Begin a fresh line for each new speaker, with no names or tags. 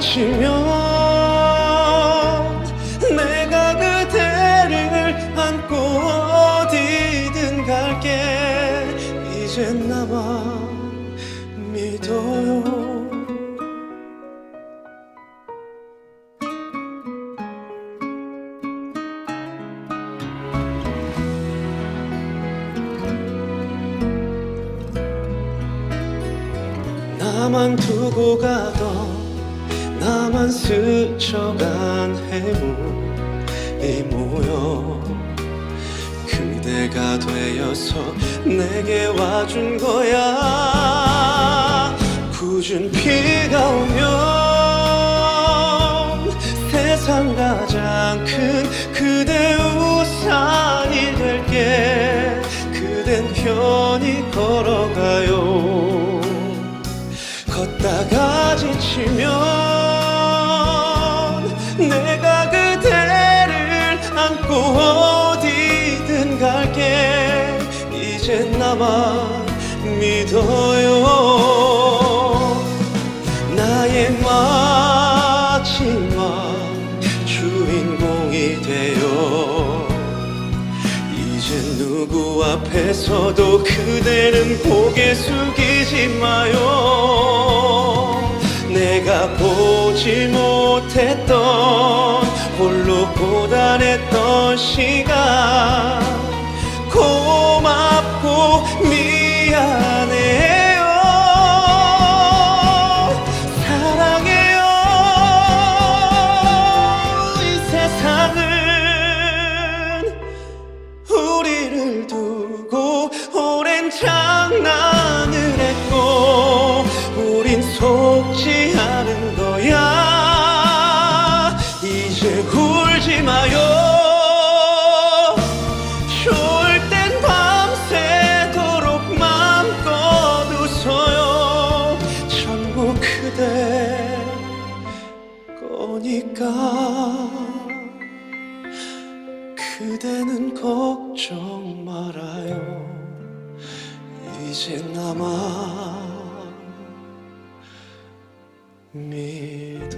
지치면 내가 그대를 안고 어디든 갈게. 이젠 나만 믿어요. 나만 두고 가던 나만 스쳐간 해물이 모여 그대가 되어서 내게 와준 거야. 굳은 비가 오면 걷다가 지치면 내가 그대를 안고 어디든 갈게. 이젠 나만 믿어요 이제 누구 앞에서도 그대는 고개 숙이지 마요. 내가 보지 못했던 홀로 고단했던 시간 우리를 두고 오랜 장난을 했고 우린 속지 않은 거야. 이제 울지 마요. 좋을 땐 밤새도록 맘껏 웃어요. 전부 그대 거니까 그대는 걱정 말아요. 이제 나만 믿어요